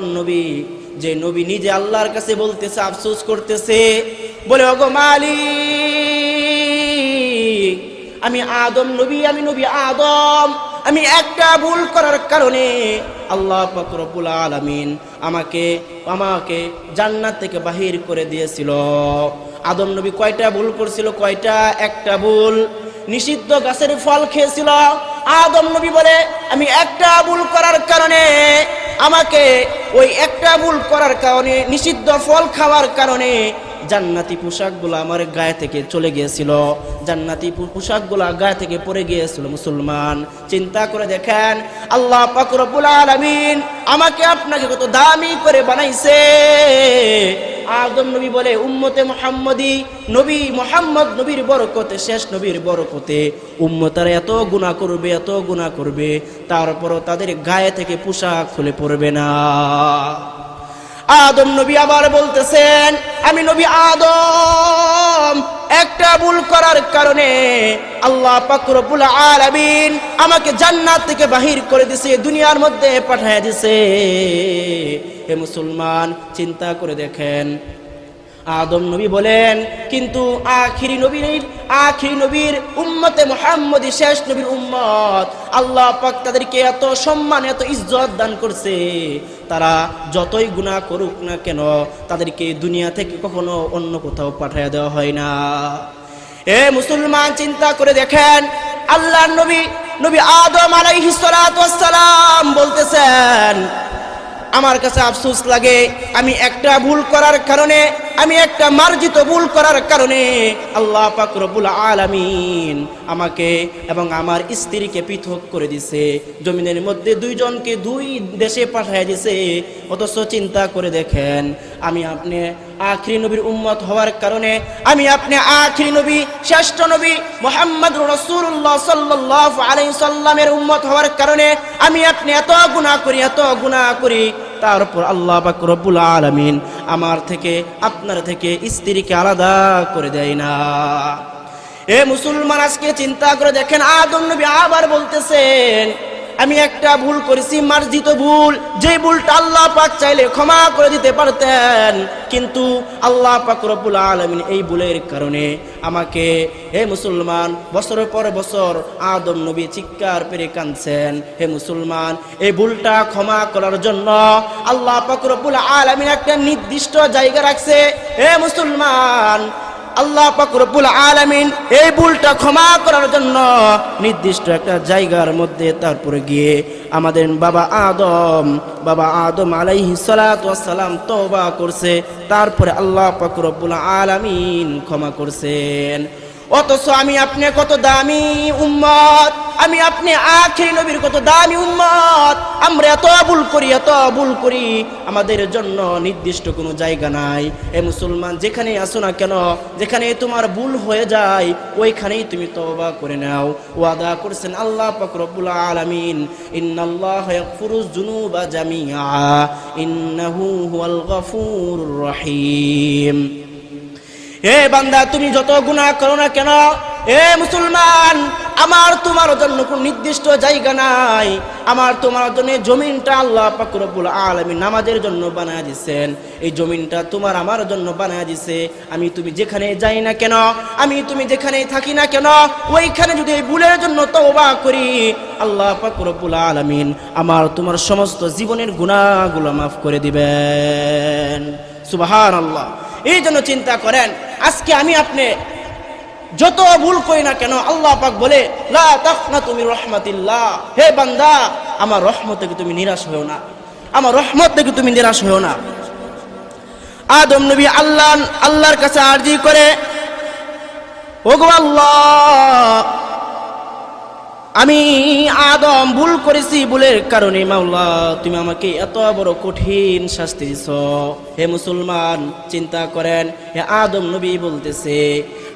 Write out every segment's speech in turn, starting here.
নবী, যে নবী নিজে আল্লাহর কাছে বলতেছে, আফসোস করতেছে, বলে, ওগো মালিক, আমি আদম নবী, আমি নবী আদম, আমি একটা ভুল করার কারণে আল্লাহ ফকরবুল আলমিন আমাকে আমাকে জান্নাত থেকে বাহির করে দিয়েছিল। আদম নবী কয়টা ভুল করছিল, কয়টা? একটা ভুল। নিষিদ্ধ গাছের ফল খেয়েছিল। আদম নবী বলে, আমি একটা ভুল করার কারণে আমাকে ওই একটা ভুল করার কারণে, নিষিদ্ধ ফল খাওয়ার কারণে জান্নাতি পোশাকগুলো আমার গায়ে থেকে চলে গিয়েছিল। জান্নাতি পোশাকগুলো গায়ে থেকে পড়ে গিয়েছিল মুসলমান। চিন্তা করে দেখেন, আল্লাহ আলমিন আমাকে আপনাকে কত দামি করে বানাইছে। আদম নবী বলে, উম্মতে মোহাম্মদি নবী, মোহাম্মদ নবীর বরকতে, শেষ নবীর বরকতে উম্মতারা এত গুণা করবে, এত গুণা করবে, তারপরও তাদের গায়ে থেকে পোশাক খুলে পড়বে না। আদম নবী আবার বলতেছেন, আমি নবী আদম। একটা ভুল করার কারণে আল্লাহ পাকুরবুল আলামিন আমাকে জান্নাত থেকে বাহির করে দিছে, দুনিয়ার মধ্যে পাঠিয়ে দিছে। হে মুসলমান, চিন্তা করে দেখেন। আদম নবী বলেন, কিন্তু আখিরি নবীর আখিরি নবীর উম্মতে মোহাম্মদী শেষ নবীর উম্মত। আল্লাহ পাক তাদেরকে এত সম্মান, এত ইজ্জত দান করছে। তারা যতই গুণা করুক না কেন, তাদেরকে দুনিয়া থেকে কখনো অন্য কোথাও পাঠিয়ে দেওয়া হয় না। এ মুসলমান, চিন্তা করে দেখেন আল্লাহ নবী নবী আদম আলাইসালাম বলতেছেন, আমার কাছে আফসোস লাগে, আমি একটা ভুল করার কারণে আমি একটা মার্জিত ভুল করার কারণে আল্লাহ পাক রব্বুল আলামিন আমাকে এবং আমার স্ত্রীকে পৃথক করে দিছে। জমিনের মধ্যে দুইজনকে দুই দেশে পাঠিয়ে দিছে। অথচ চিন্তা করে দেখেন, আমি আপনি আখরি নবীর উম্মত হওয়ার কারণে, আমি আপনি আখরি নবী, শ্রেষ্ঠ নবী মোহাম্মদ রসুল্লাহ সাল্লাহ আলাই সাল্লামের উম্মত হওয়ার কারণে, আমি আপনি এত গুনাহ করি, এত গুনাহ করি। তারপর আল্লাহ বাকরবুল আলমিন আমার থেকে, আপনার থেকে স্ত্রীকে আলাদা করে দেয় না। এ মুসলমান আজকে চিন্তা করে দেখেন, আদম নবী আবার বলতেছেন আমি একটা ভুল করেছি, মার্জিত ভুল। যে ভুলটা আল্লাহ পাক চাইলে ক্ষমা করে দিতে পারতেন, কিন্তু আল্লাহ পাক রব্বুল আলামিন এই ভুলের কারণে আমাকে, হে মুসলমান, বছরের পর বছর আদম নবী চিৎকার পেরে কাঁদছেন। হে মুসলমান, এই ভুলটা ক্ষমা করার জন্য আল্লাহ পাক রব্বুল আলামিন একটা নির্দিষ্ট জায়গা রাখছে। হে মুসলমান আল্লাহ পাকুরবুল আলামিন এই ভুলটা ক্ষমা করার জন্য নির্দিষ্ট একটা জায়গার মধ্যে তারপরে গিয়ে আমাদের বাবা আদম বাবা আদম আলাইহি সালাম তবা করছে, তারপরে আল্লাহ পাকুরবুল আলামিন ক্ষমা করছেন। অথচ আমি আপনি কত দামি উম্মত আমি আপনি আখেরি নবীর কত দামি উম্মত। আমরা এত ভুল করি, এত ভুল করি। আমাদের জন্য নির্দিষ্ট কোনো জায়গা নাই। এ মুসলমান যেখানে আসো না কেন, যেখানে তোমার ভুল হয়ে যায়, ওইখানেই তুমি তওবা করে নাও। ওয়াদা করছেন আল্লাহ পাক রব্বুল আলামিন। ইন্নাল্লাহ ইয়াগফিরুজ যুনুবা জামিআ। ইন্নাহু হুয়াল গফুরুর রহিম। হে বান্দা, তুমি যত গুনাহ করো না কেন, এ মুসলমান আমার তোমার জন্য কোন নির্দিষ্ট জায়গা নাই। আমার তোমার জন্য জমিনটা আল্লাহ পাক রব্বুল আলামিন নামাজের জন্য বানায় দিছেন। এই জমিনটা তোমার আমার জন্য বানায় দিছে। আমি তুমি যেখানে যাই না কেন, আমি তুমি যেখানে থাকি না কেন, ওইখানে যদি এই ভুলের জন্য তওবা করি, আল্লাহ পাক রব্বুল আলামিন আমার তোমার সমস্ত জীবনের গুনাহগুলো মাফ করে দিবেন। সুবহানাল্লাহ। এই জন্য চিন্তা করেন, আজকে আমি আপনি যত ভুল করি না কেন, আল্লাহ পাক বলে তাকনা তুমি রহমাতিল্লাহ। হে বান্দা, আমার রহমত থেকে তুমি নিরাশ হও না। আমার রহমত থেকে তুমি নিরাশ হও না। আদম নবী আল্লাহ, আল্লাহর কাছে আর্জি করে, ওগো আল্লাহ আমি আদম ভুল করেছি ভুলের কারণে, মাওলা, তুমি আমাকে এত বড় কঠিন শাস্তি দিছ। হে মুসলমান, চিন্তা করেন, হে আদম নবী বলতেছে,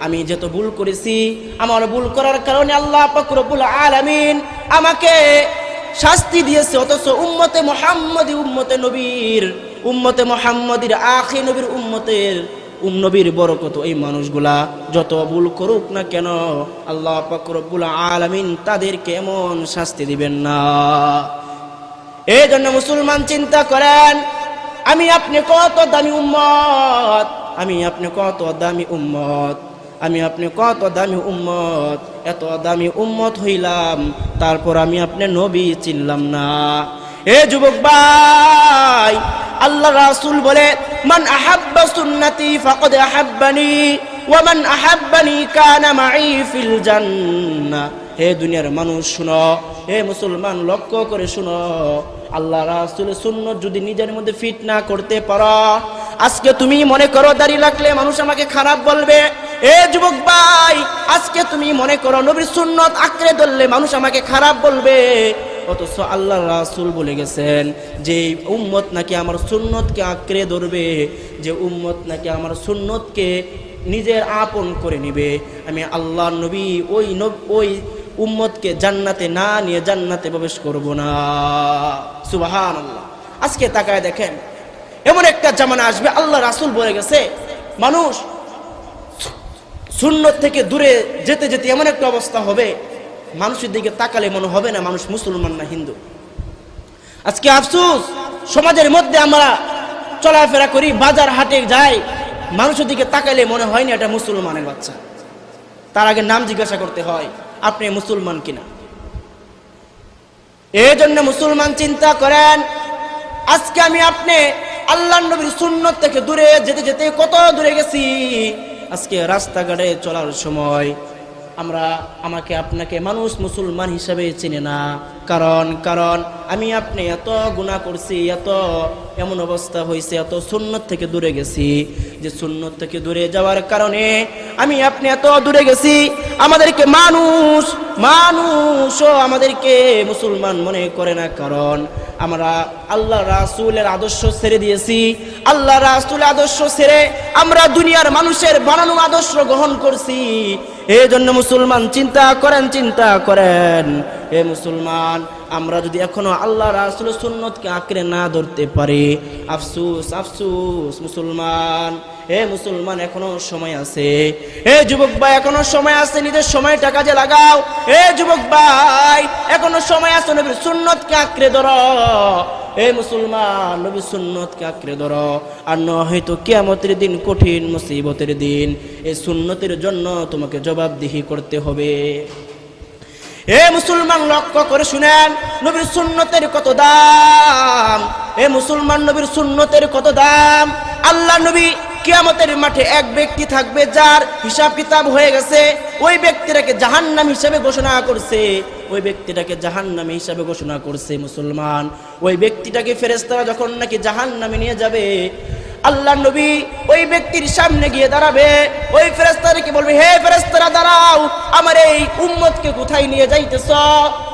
আমি যত ভুল করেছি, আমার ভুল করার কারণে আল্লাহ পাকুরবুল আলামিন আমাকে শাস্তি দিয়েছে, অথচ উম্মতে মোহাম্মদী উম্মতে নবীর, উম্মতে মোহাম্মদীর আখি নবীর উম্মতের উম নবীর বরকত, এই মানুষগুলা যত ভুল করুক না কেন, আল্লাহ পাক রব্বুল আলামিন তাদেরকে এমন শাস্তি দিবেন না। এই জন্য মুসলমান চিন্তা করেন, আমি আপনি কত দামি উম্মত? আমি আপনি কত দামি উম্মত? আমি আপনি কত দামি উম্মত? এত দামি উম্মত হইলাম, তারপর আমি আপনি নবী চিনলাম না। এ যুবক ভাই, আল্লাহ রাসুল বলে মান সুন্নতি ফাকাদ আহাব্বানি, ওয়া মান আহাব্বানি কানা মাই ফিল জান্নাহ। হে দুনিয়ার মানুষ, শুনো। হে মুসলমান, লক্ষ্য করে শুনো। আল্লাহ রাসূলের সুন্নত যদি নিজের মধ্যে ফিট না করতে পারো, আজকে তুমি মনে করো দাঁড়িয়ে লাগলে মানুষ আমাকে খারাপ বলবে। এ যুবক ভাই, আজকে তুমি মনে করো নবীর সুন্নত আঁকড়ে ধরলে মানুষ আমাকে খারাপ বলবে। অথচ আল্লাহ রাসূল বলে গেছেন যে উম্মত নাকি আমার সুন্নতকে আঁকড়ে ধরবে, যে উম্মত নাকি আমার সুন্নতকে নিজের আপন করে নিবে। আমি আল্লাহ নবী ওই ওই উম্মতকে জান্নাতে না নিয়ে জান্নাতে প্রবেশ করব না। সুবাহান আল্লাহ আজকে তাকায় দেখেন, এমন একটা জামানা আসবে আল্লাহ রাসূল বলে গেছে, মানুষ সুন্নত থেকে দূরে যেতে যেতে এমন একটা অবস্থা হবে মানুষের দিকে তাকালে মনে হবে না মানুষ মুসলমান না হিন্দু। আজকে আফসুস, সমাজের মধ্যে আমরা চলাফেরা করি, বাজার হাটে যাই, মানুষের দিকে তাকালে মনে হয় না এটা মুসলমানের বাচ্চা। তার আগে নাম জিজ্ঞাসা করতে হয়, আপনি মুসলমান কিনা? এই জন্য মুসলমান চিন্তা করেন, আজকে আমি আপনি আল্লাহ নবীর সুন্নত থেকে দূরে যেতে যেতে কত দূরে গেছি? আজকে রাস্তাঘাটে চলার সময় আমরা আমাকে আপনাকে মানুষ মুসলমান হিসাবে চিনে না। কারণ কারণ আমি আপনি এত গুণা করছি, এত এমন অবস্থা হয়েছে এত সুন্নত থেকে দূরে গেছি যে সুন্নত থেকে দূরে যাওয়ার কারণে আমি আপনি এত দূরে গেছি। আমাদেরকে মানুষ মানুষও আমাদেরকে মুসলমান মনে করে না, কারণ আমরা আল্লাহ রাসূলের আদর্শ ছেড়ে দিয়েছি। আল্লাহ রাসূলের আদর্শ ছেড়ে আমরা দুনিয়ার মানুষের বানানো আদর্শ গ্রহণ করছি। এই জন্য মুসলমান চিন্তা করেন চিন্তা করেন। হে মুসলমান, আমরা যদি এখনও আল্লাহ রাসূলের সুন্নতকে আঁকড়ে না ধরতে পারি, আফসুস আফসুস, মুসলমান, হে মুসলমান, এখনও সময় আছে। হে যুবক ভাই, এখনও সময় আছে, নিজের সময়টা কাজে লাগাও। হে যুবক ভাই, এখনও সময় আছে, নবীর সুন্নতকে আঁকড়ে ধরো। হে মুসলমান, নবীর সুন্নতকে আঁকড়ে ধরো। আর ন হয়তো কিয়ামতের দিন কঠিন মুসিবতের দিন, এই সুন্নতের জন্য তোমাকে জবাবদিহি করতে হবে। হে মুসলমান লক্ষ্য করে শুনেন, নবীর সুন্নতের কত দাম? হে মুসলমান নবীর সুন্নতের কত দাম? আল্লাহ নবী কিয়ামতের মাঠে এক ব্যক্তি থাকবে যার হিসাব কিতাব হয়ে গেছে, ওই ব্যক্তিটাকে জাহান্নাম হিসাবে ঘোষণা করছে। ওই ব্যক্তিটাকে জাহান্নামী হিসাবে ঘোষণা করছে মুসলমান। ওই ব্যক্তিটাকে ফেরেস্তারা যখন নাকি জাহান্নামে নিয়ে যাবে আল্লাহ নবী ওই ব্যক্তির সামনে গিয়ে দাঁড়াবে। ওই ফেরেস্তারকে বলবে, হে ফেরেস্তারা দাঁড়াও, আমার এই উম্মতকে কোথায় নিয়ে যাইতেছ?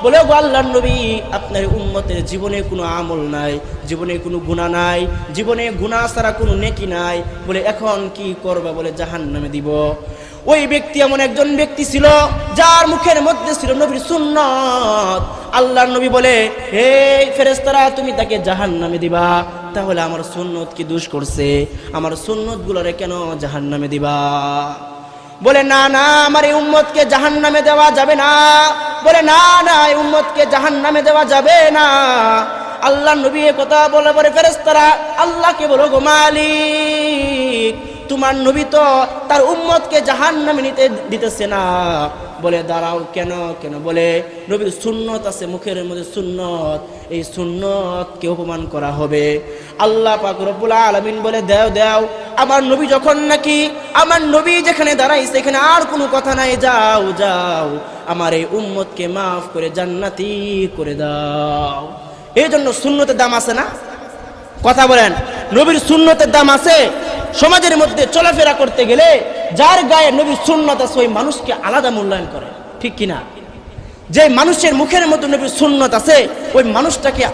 বলে, গো আল্লাহ নবী, আপনার উম্মতের জীবনে কোনো আমল নাই, জীবনে কোনো গুণা নাই, জীবনে গুণা ছাড়া কোনো নেকি নাই। বলে, এখন কি করবে? বলে জাহান নামে দিব। ওই ব্যক্তি এমন একজন ব্যক্তি ছিল, যার মুখের মধ্যে ছিল নবীর সুন্নত। আল্লাহর নবী বলে, হে ফেরেস্তারা তুমি তাকে জাহান নামে দিবা। তাহলে আমার সুন্নত কি দোষ করছে? আমার সুন্নত গুলোরে কেন জাহান নামে দিবা? বলে, না না, আমার এই উম্মতকে জাহান নামে দেওয়া যাবে না। বলে, না না, এই উম্মতকে জাহান নামে দেওয়া যাবে না। আল্লাহ নবী কথা বলে পরে ফেরেস্তারা আল্লাহকে বলো, গো মালিক, তোমার নবী তো তার উম্মতকে জাহান নামে নিতে দিতেছে না। বলে, দাঁড়াও কেন কেন? বলে, নবীর সুন্নত আছে, মুখের মধ্যে সুন্নত। এই সুন্নতকে অপমান করা হবে? আল্লাহ পাক রব্বুল আলামিন বলে, দেও দেও। আমার নবী যখন নাকি, আমার নবী যেখানে দাঁড়াইছে এখানে আর কোনো কথা নাই। যাও যাও। আমার এই উম্মতকে মাফ করে, জান্নাতি করে দাও। এই জন্য সুন্নতের দাম আছে না? কথা বলেন। নবীর সুন্নতের দাম আছে? সমাজের মধ্যে চলাফেরা করতে গেলে যার গায়ে নবী সুন্নত আছে, ওই মানুষকে আলাদা মূল্যায়ন করে। ঠিক কিনা? যে মানুষের মুখের মধ্যে নবীর সুন্নত আছে, ওই মানুষটাকে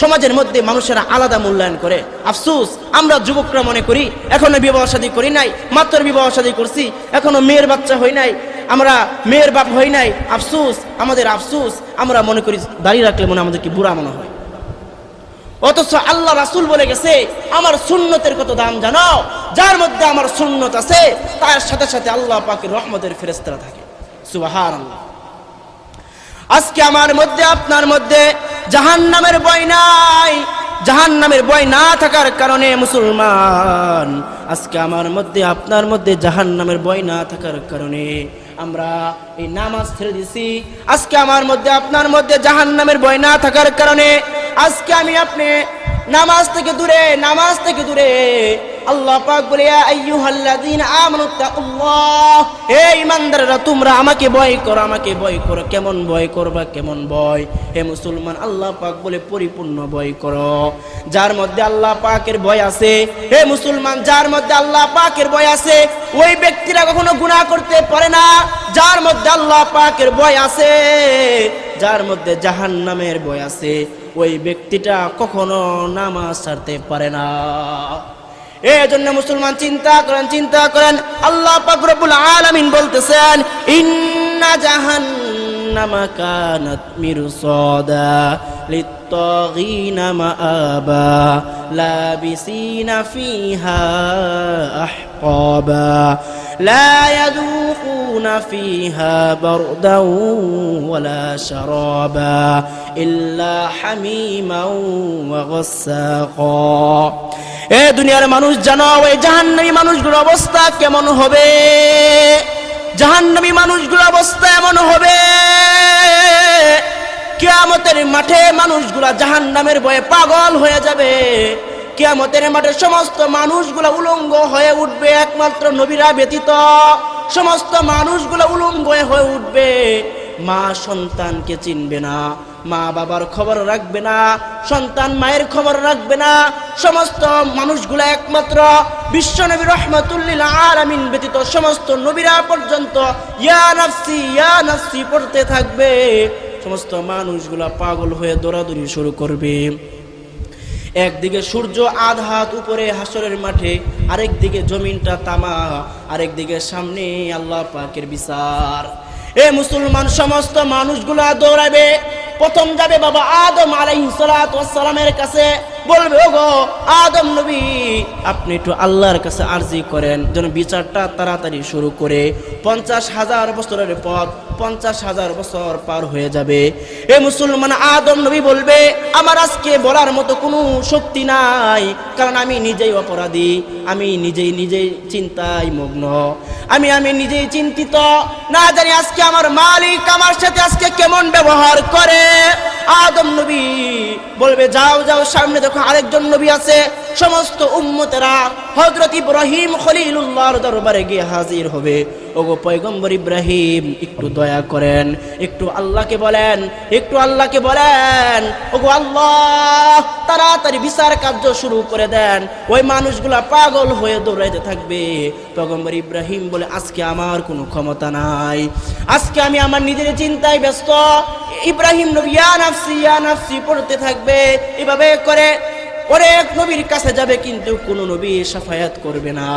সমাজের মধ্যে মানুষেরা আলাদা মূল্যায়ন করে। আফসুস, আমরা যুবকরা মনে করি, এখনও বিবাহ শাদী করি নাই, মাত্র বিবাহ শাদী করছি, এখনও মেয়ের বাচ্চা হই নাই, আমরা মেয়ের বাপ হই নাই। আফসুস, আমাদের আফসুস, আমরা মনে করি, দাঁড়িয়ে রাখলে মনে আমাদেরকে বুড়া মনে হয়। অথচ আল্লাহ রাসুল বলে গেছে, আমার সুন্নতের কত দাম জানো? যার মধ্যে আমার সুন্নত আছে, তার সাথে সাথে আল্লাহ পাকের রহমতের ফেরেস্তারা থাকে। সুবাহান আল্লাহ আজকে আমার মধ্যে, আপনার মধ্যে জাহান নামের বয় নাই। জাহান নামের বয় না থাকার কারণে মুসলমান, আজকে আমার মধ্যে, আপনার মধ্যে জাহান নামের বয় না থাকার কারণে আমরা এই নামাজ ছেড়ে দিছি। আজকে আমার মধ্যে, আপনার মধ্যে জাহান নামের বয় না থাকার কারণে আজকে আমি আপনি নামাজ থেকে দূরে, নামাজ থেকে দূরে। আল্লাহ পাক বলে, ইয়া আইয়ুহাল্লাযীনা আমানু তাকুল্লাহ। হে ঈমানদাররা, তোমরা আমাকে ভয় করো, আমাকে ভয় করো। কেমন ভয় করবা, কেমন ভয়? হে মুসলমান, আল্লাহ পাক বলে, পরিপূর্ণ ভয় করো। যার মধ্যে আল্লাহ পাকের ভয় আছে, হে মুসলমান, যার মধ্যে আল্লাহ পাকের ভয় আছে, ওই ব্যক্তিরা কখনো গুনাহ করতে পারে না। যার মধ্যে আল্লাহ পাকের ভয় আছে যার মধ্যে জাহান্নামের ভয় আছে, ওই ব্যক্তিটা কখনো নামাজ ছাড়তে পারে না। এই জন্য মুসলমান চিন্তা করেন চিন্তা করেন, আল্লাহ পাক রব্বুল আলামিন বলতেছেন, ইন্না জাহান্নামা কানাত মিরসাদা লিত্তাগিনা মাআবা, লাবিসিনা ফিহা আহকাবা। لا يذوقون فيها بردا ولا شرابا إلا حميما وغساقا এ দুনিয়ার মানুষ জানো ওই জাহান্নামী মানুষগুলোর অবস্থা কেমন হবে জাহান্নামী মানুষগুলোর অবস্থা এমন হবে কিয়ামতের মাঠে মানুষগুলা জাহান্নামের ভয়ে পাগল হয়ে যাবে কিয়ামতের মাঠে সমস্ত মানুষগুলা উলঙ্গ হয়ে উঠবে একমাত্র নবীরা ব্যতীত। সমস্ত মানুষগুলা উলঙ্গ হয়ে উঠবে। মা সন্তানকে চিনবে না, মা বাবার খবর রাখবে না, সন্তান মায়ের খবর রাখবে না। সমস্ত মানুষগুলা একমাত্র বিশ্ব নবী রহমতুল্লিল আলামিন ব্যতীত। সমস্ত নবীরা পর্যন্ত ইয়া নাফসি ইয়া নাফসি পড়তে থাকবে। সমস্ত মানুষগুলা পাগল হয়ে দৌড়াদৌড়ি শুরু করবে। একদিকে সূর্য আধ হাত উপরে হাসরের মাঠে, আরেক দিকে জমিনটা তামা, আরেক দিকে সামনে আল্লাহ পাকের বিচার। এ মুসলমান সমস্ত মানুষগুলা দৌড়াবে প্রথম যাবে বাবা আদম আলাইসালামের কাছে। বলবে, ওগো, আদম নবী, আপনি একটু আল্লাহর কাছে আরজি করেন। যেন বিচারটা তাড়াতাড়ি শুরু করে পঞ্চাশ হাজার বছরের পথ পঞ্চাশ হাজার বছর পার হয়ে যাবে। এ মুসলমান আদম নবী বলবে, আমার আজকে বলার মতো কোনো শক্তি নাই, কারণ আমি নিজেই অপরাধী, আমি নিজেই নিজেই চিন্তায় মগ্ন। আমি আমি নিজেই চিন্তিত, না জানি আজকে আমার মালিক আমার সাথে আজকে কেমন ব্যবহার করে। আদম নবী বলবে, যাও যাও, সামনে দেখো আরেকজন নবী আছে। সমস্ত উম্মতেরা হজরত ইব্রাহিম খলিলুল্লাহর দরবারে গিয়ে হাজির হবে। ওগো পয়গম্বর ইব্রাহিম, একটু দয়া করেন, একটু আল্লাহকে বলেন, একটু আল্লাহকে বলেন, ওগো আল্লাহ, তাড়াতাড়ি বিচার কার্য শুরু করে দেন, ওই মানুষগুলা পাগল হয়ে দৌড়াইতে থাকবে। পয়গম্বর ইব্রাহিম বলে, আজকে আমার কোনো ক্ষমতা নাই, আজকে আমি আমার নিজের চিন্তায় ব্যস্ত। ইব্রাহিম নবী নাফসি, পড়তে থাকবে, এভাবে করে অনেক নবীর কাছে যাবে, কিন্তু কোনো নবী সাফায়াত করবে না।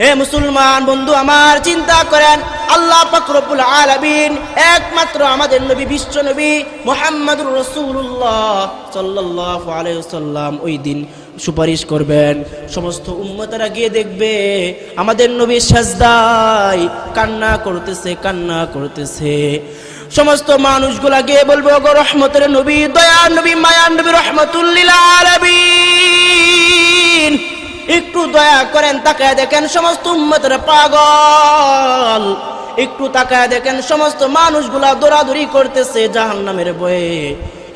হে মুসলমান বন্ধু, আমার চিন্তা করেন, আল্লাহ পাকরবুল আলামিন একমাত্র আমাদের নবী, বিশ্ব নবী মোহাম্মদুর রসুল্লাহ সাল্লাল্লাহু আলাইহি সাল্লাম ওই দিন সুপারিশ করবেন। সমস্ত উম্মতেরা গিয়ে দেখবে, আমাদের নবী সাজদায় কান্না করতেছে কান্না করতেছে। সমস্ত মানুষগুলা গিয়ে বলব গো রহমতের নবী, দয়ার নবী, মায়ার নবী রহমতুল্লিল আলামিন। একটু দয়া করেন, তাকায় দেখেন সমস্ত উম্মতের পাগল। একটু তাকায় দেখেন সমস্ত মানুষগুলা দৌড়াদৌড়ি করতেছে জাহান্নামের বয়ে।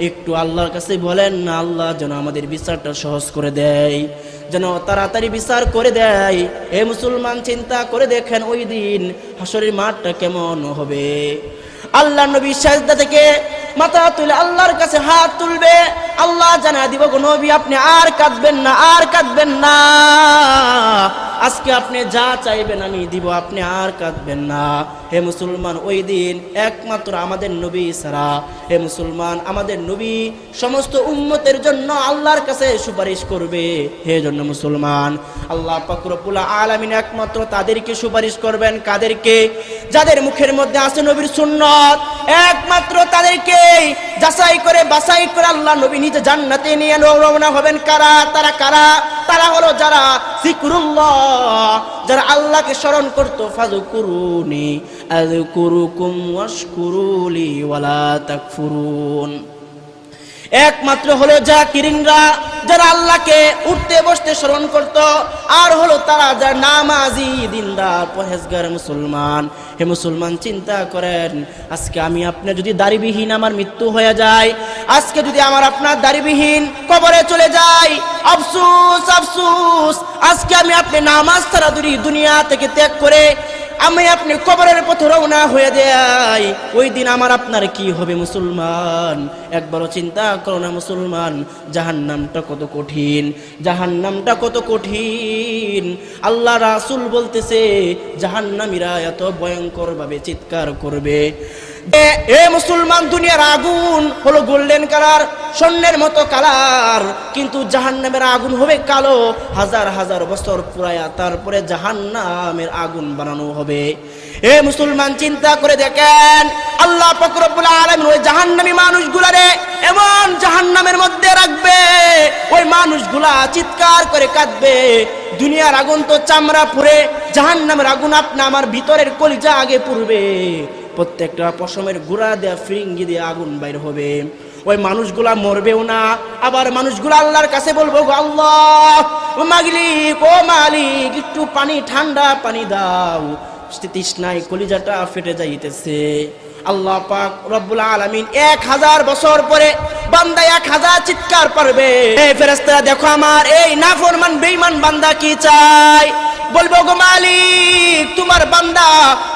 একটু আল্লাহর কাছে বলেন, না আল্লাহ, যেন আমাদের বিচারটা সহজ করে দেয়, যেন তাড়াতাড়ি বিচার করে দেয়। এ মুসলমান, চিন্তা করে দেখেন ওই দিন হাসরের মাঠটা কেমন হবে? আল্লাহ নবী সাজদা থেকে মাথা তুলে আল্লাহর কাছে হাত তুলবে, আল্লাহ জানা দিব গো আপনি আর কাঁদবেন না, আর কাঁদবেন না। আজকে আপনি যা চাইবেন আমি দিব, আপনি আর কাঁদবেন না। হে মুসলমান, ওই দিন একমাত্র আমাদের নবী সারা হে মুসলমান, আমাদের নবী সমস্ত উম্মতের জন্য আল্লাহর কাছে সুপারিশ করবে। হে জন্য মুসলমান, আল্লাহ পাকুরপুল্লা আলামিন একমাত্র তাদেরকে সুপারিশ করবেন। কাদেরকে? যাদের মুখের মধ্যে আছে নবীর সুন্নত, একমাত্র তাদেরকে যাচাই করে বাছাই করে আল্লাহ নবী নিজে জান্নাতে নিয়ে রওনা হবেন। কারা? তারা কারা? তারা হলো যারা জিকরুল্লাহ। যারা আল্লাহকে স্মরণ করতো ফাজকুরুনি আযকুরুকুম ওয়াশকুরুলি ওয়ালা তাকফুরুন। একমাত্র হলো জাকিরিনরা, যারা আল্লাহকে উঠতে বসতে স্মরণ করত, আর হলো তারা যারা নামাজি দিনদার পহেজগার মুসলমান। হে মুসলমান, চিন্তা করেন, আজকে আমি আপনি যদি দাড়িবিহীন আমার মৃত্যু হয়ে যায়, আজকে যদি আমার আপনার দাড়িবিহীন কবরে চলে যাই আফসুস আফসুস, আজকে আমি আপনি নামাজ ছাড়া দূরি দুনিয়া থেকে ত্যাগ করে আমি আপনি কবরের পথে রওনা হয়ে যাই। ওই দিন আমার আপনার কি হবে মুসলমান? একবারও চিন্তা করো না মুসলমান জাহান নামটা কত কঠিন জাহান নামটা কত কঠিন। আল্লাহ রাসুল বলতেছে জাহান নামীরা এত ভয়ঙ্কর ভাবে চিৎকার করবে। এ মুসলমান দুনিয়ার আগুন হলো গোল্ডেন কালার, স্বর্ণের মতো কালার। কিন্তু জাহান্নামের আগুন হবে কালো, হাজার হাজার বছর পুরায়া, তারপরে জাহান্নামের আগুন বানানো হবে। এ মুসলমান, চিন্তা করে দেখেন, আল্লাহ ফকরবুল আলম ওই জাহান্নামী এমন জাহান্নামের মধ্যে রাখবে, ওই মানুষগুলা চিৎকার করে কাঁদবে, দুনিয়ার আগুন তো চামড়া পুড়ে, জাহান্নামের আগুন আপনা আমার ভিতরের কলিজা আগে পুড়বে। প্রত্যেকটা পশমের গুড়া দেয়া ফিরিঙ্গি দিয়ে আগুন বাইর হবে। ওই মানুষগুলা মরবেও না, আবার মানুষগুলা আল্লাহর কাছে বলব আল্লাহ, ও মাগলি ও মালিক, একটু পানি, ঠান্ডা পানি দাও। তৃষ্ণায় কলিজাটা ফেটে যাইতেছে। আল্লাহ পাক রব্বুল আলামিন এক হাজার বছর পরে বান্দা এক হাজার চিৎকার পারবে। এই ফেরেস্তারা দেখো আমার এই নাফরমান, বেঈমান বান্দা কি চায়? বলব গো মালিক, তোমার বান্দা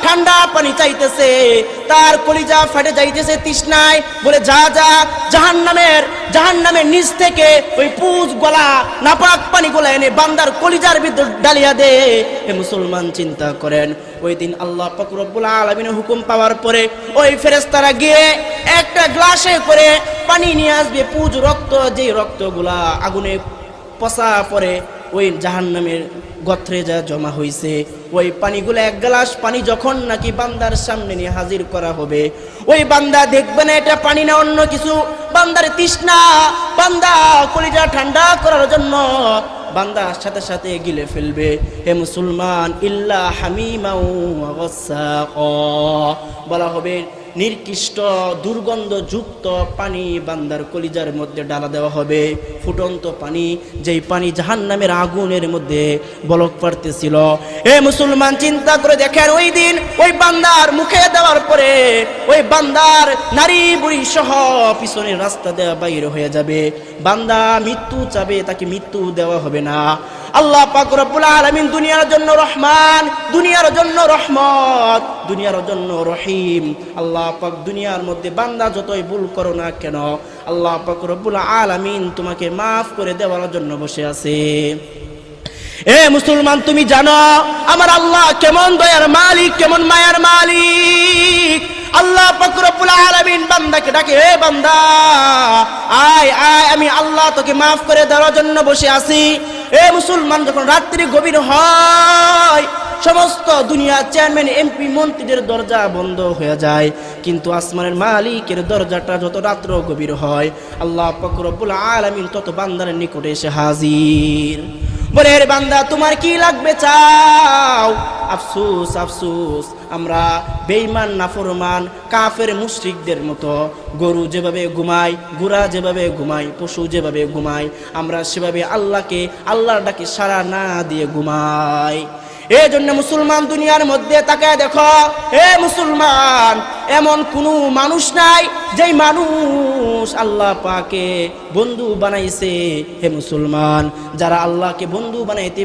ঠান্ডা পানি চাইতেছে, তার কলিজা ফাটে যাইতেছে তৃষ্ণায়। বলে, যা যা জাহান নামের জাহান নামের নিচ থেকে ওই পুজ গলা, নাপাক পানি গোলা এনে বান্দার কলিজার ভিতর ডালিয়া দে। এ মুসলমান চিন্তা করেন ওই দিন আল্লাহ ফকরবুল আলমিনের হুকুম পাওয়ার পরে ওই ফেরেস্তারা গিয়ে একটা গ্লাসে করে পানি নিয়ে আসবে, পুজ রক্ত, যেই রক্তগুলা আগুনে পচা পরে ওই জাহান্নামের গত্রে যা জমা হয়েছে ওই পানিগুলো এক গ্লাস পানি যখন নাকি বান্দার সামনে নিয়ে হাজির করা হবে, ওই বান্দা দেখবে না এটা পানি না অন্য কিছু বান্দার তৃষ্ণা, বান্দা কলিজা ঠান্ডা করার জন্য বান্দা সাথে সাথে গিলে ফেলবে, হে মুসলমান, ইল্লা হামিমাউ। বলা হবে নির্কৃষ্ট দুর্গন্ধযুক্ত পানি বান্দার কলিজার মধ্যে ডালা দেওয়া হবে। ফুটন্ত পানি, যেই পানি জাহান নামের আগুনের মধ্যে বলক পারতেছিল এ মুসলমান, চিন্তা করে দেখেন ওই দিন ওই বান্দার মুখে দেওয়ার পরে ওই বান্দার নারী বুড়ি সহ পিছনের রাস্তা দেওয়া বাইরে হয়ে যাবে। বান্দা মৃত্যু চাবে, তাকে মৃত্যু দেওয়া হবে না। আল্লাহ পাক রব্বুল আলামিন দুনিয়ার জন্য রহমান, দুনিয়ার জন্য রহমত, দুনিয়ার জন্য রহিম। আল্লাহ পাক দুনিয়ার মধ্যে বান্দা যতই ভুল করো না কেন, আল্লাহ পাক রব্বুল আলামিন তোমাকে মাফ করে দেওয়ার জন্য বসে আছে। এ মুসলমান, তুমি জানো, আমার আল্লাহ কেমন দয়ার মালিক, কেমন মায়ার মালিক? আল্লাহ ফকরবুল আলামিন বান্দাকে ডাকে, এ বান্দা, আয় আয়, আমি আল্লাহ তোকে মাফ করে দেওয়ার জন্য বসে আছি। এ মুসলমান, যখন রাত্রি গভীর হয়, সমস্ত দুনিয়া চেয়ারম্যান, এমপি, মন্ত্রীদের দরজা বন্ধ হয়ে যায়। কিন্তু আসমানের মালিকের দরজাটা যত রাত্র গভীর হয়, আল্লাহ ফকরবুল আলামিন তত বান্দার নিকটে এসে হাজির। বলে বান্দা, তোমার কি লাগবে চাও? আফসুস আফসুস, আমরা বেইমান নাফরমান, কাফের, মুশরিকদের মতো গরু যেভাবে ঘুমায় গুড়া যেভাবে ঘুমায়, পশু যেভাবে ঘুমায়, আমরা সেভাবে আল্লাহকে, আল্লাহর ডাকে সারা না দিয়ে ঘুমাই। এই জন্য মুসলমান দুনিয়ার মধ্যে তাকে দেখো, হে মুসলমান, এমন কোনো মানুষ নাই যেই মানুষ আল্লাহ পাকে বন্ধু বানাইছে। হে মুসলমান, যারা আল্লাহকে বন্ধু বানাইতে